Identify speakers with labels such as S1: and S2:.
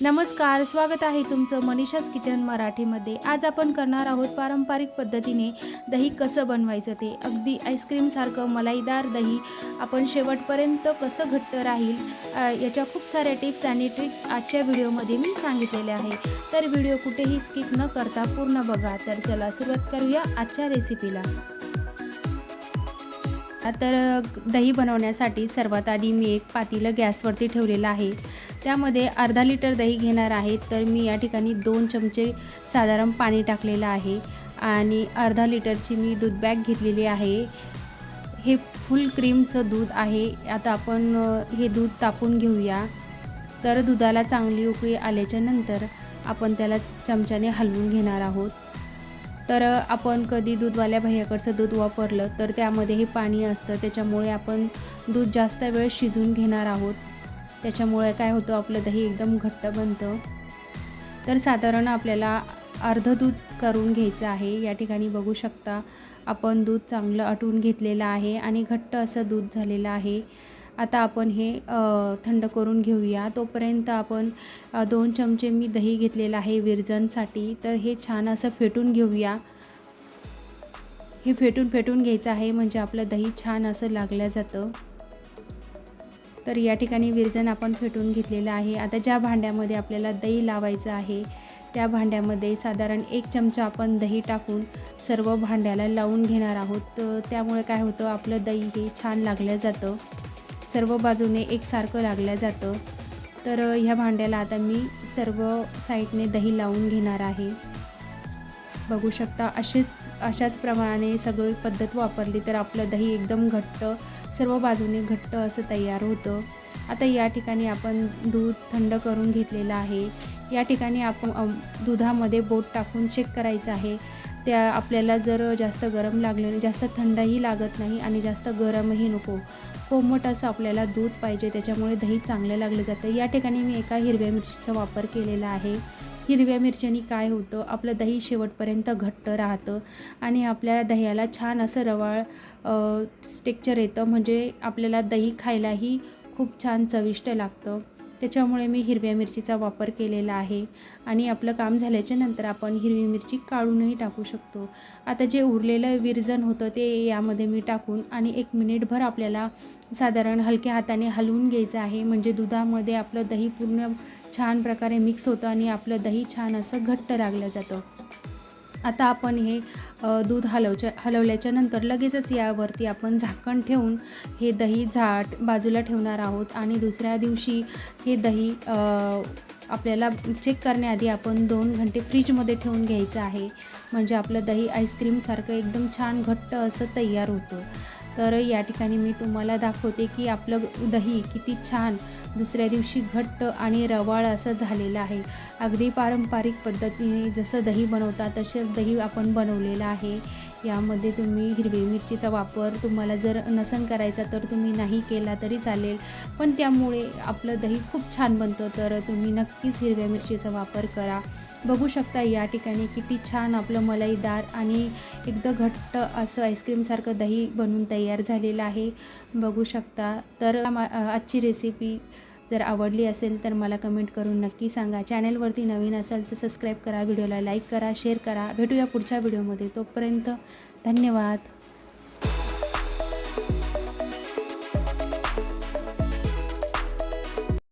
S1: नमस्कार स्वागत आहे तुमचं मनीषाच किचन मराठीमध्ये. आज आपण करणार आहोत पारंपरिक पद्धतीने दही कसं बनवायचं ते. अगदी आईस्क्रीमसारखं मलाईदार दही आपण शेवटपर्यंत कसं घट्ट राहील याच्या खूप साऱ्या टिप्स आणि ट्रिक्स आजच्या व्हिडिओमध्ये मी सांगितलेल्या आहे. तर व्हिडिओ कुठेही स्किप न करता पूर्ण बघा. तर चला सुरुवात करूया आजच्या रेसिपीला तर दही बनवण्यासाठी सर्वात आधी मी एक पातीलं गॅसवरती ठेवलेलं आहे. त्यामध्ये अर्धा लिटर दही घेणार आहे. तर मी या ठिकाणी दोन चमचे साधारण पाणी टाकलेलं आहे. आणि अर्धा लिटरची मी दूध बॅग घेतलेली आहे. हे फुल क्रीमचं दूध आहे. आता आपण हे दूध तापून घेऊया. तर दुधाला चांगली उकळी आल्याच्यानंतर आपण त्याला चमच्याने हलवून घेणार आहोत. तर आपण कधी दूधवाल्या भैयाकडचं दूध वापरलं तर त्यामध्ये हे पाणी असतं. त्याच्यामुळे आपण दूध जास्त वेळ शिजवून घेणार आहोत. त्याच्यामुळे काय होतं आपलं दही एकदम घट्ट बनतं. तर साधारण आपल्याला अर्ध दूध करून घ्यायचं आहे. या ठिकाणी बघू शकता आपण दूध चांगलं आटवून घेतलेलं आहे आणि घट्ट असं दूध झालेलं आहे. आता आपण हे थंड करून घेऊया. तोपर्यंत आपण दोन चमचे मी दही घेतलेलं आहे विरजनसाठी. तर हे छान असं फेटून घेऊया. हे फेटून फेटून घ्यायचं आहे म्हणजे आपलं दही छान असं लागलं जातं. तर या ठिकाणी विरजन आपण फेटून घेतलेलं आहे. आता ज्या भांड्यामध्ये आपल्याला दही लावायचं आहे त्या भांड्यामध्ये साधारण एक चमचा आपण दही टाकून सर्व भांड्याला लावून घेणार आहोत. तर त्यामुळे काय होतं आपलं दही हे छान लागलं जातं. सर्व बाजूने एकसारखं लागलं जातं. तर ह्या भांड्याला आता मी सर्व साईडने दही लावून घेणार आहे. बघू शकता. असेच अशाच प्रमाणे सगळी पद्धत वापरली तर आपलं दही एकदम घट्ट सर्व बाजूने घट्ट असं तयार होतं. आता या ठिकाणी आपण दूध थंड करून घेतलेलं आहे. या ठिकाणी आपण दुधामध्ये बोट टाकून चेक करायचं आहे. त्या आपल्याला जर जास्त गरम लागलं जास्त थंडही लागत नाही आणि जास्त गरमही नको. कोमट असं आपल्याला दूध पाहिजे त्याच्यामुळे दही चांगलं लागलं जातं. या ठिकाणी मी एका हिरव्या मिरचीचा वापर केलेला आहे. हिरव्या मिरच्यानी काय होतं? आपलं दही शेवटपर्यंत घट्ट राहतं आणि आपल्या दह्याला छान असं रवाळ टेक्चर येतं. म्हणजे आपल्याला दही खायलाही खूप छान चविष्ट लागतं. त्याच्यामुळे मी हिरव्या मिरचीचा वापर केलेला आहे. आणि आपलं काम झाल्याच्यानंतर आपण हिरवी मिरची काढूनही टाकू शकतो. आता जे उरलेलं विरजन होतं ते यामध्ये मी टाकून आणि एक मिनिटभर आपल्याला साधारण हलक्या हाताने हलवून घ्यायचं आहे. म्हणजे दुधामध्ये आपलं दही पूर्ण छान प्रकारे मिक्स होतं आणि आपलं दही छान असं घट्ट लागलं जातं. आता आपण हे दूध हलवच्या हलवल्याच्या नंतर लगेचच यावरती आपण झाकण ठेवून हे दही झाट बाजूला ठेवणार आहोत आणि दुसऱ्या दिवशी हे दही आपल्याला चेक करण्याआधी आपण दोन घंटे फ्रीजमध्ये ठेवून घ्यायचं आहे. म्हणजे आपलं दही आईस्क्रीमसारखं एकदम छान घट्ट असं तयार होतं. तर या ठिकाणी मी तुम्हाला दाखवते की आपलं दही किती छान दुसऱ्या दिवशी घट्ट आणि रवाळ असं झालेलं आहे. अगदी पारंपरिक पद्धतीने जसं दही बनवतात तसे दही आपण बनवलेलं आहे. यामध्ये तुम्ही हिरवी मिरचीचा वापर तुम्हाला जर नसन करायचा तर तुम्ही नाही केला तरी चालेल. पण त्यामुळे आपलं दही खूप छान बनतं तर तुम्ही नक्कीच हिरव्या मिरचीचा वापर करा. बघू शकता या ठिकाणी किती छान आपलं मलाईदार आणि एकदम घट्ट असं आईस्क्रीमसारखं दही बनून तयार झालेलं आहे. बघू शकता. तर मा- आजची रेसिपी जर आवडली असेल तर मला कमेंट करून नक्की सांगा. चॅनलवरती नवीन असाल तर सबस्क्राईब करा व्हिडिओला लाईक करा शेअर करा. भेटूया पुढच्या व्हिडिओमध्ये. तोपर्यंत धन्यवाद.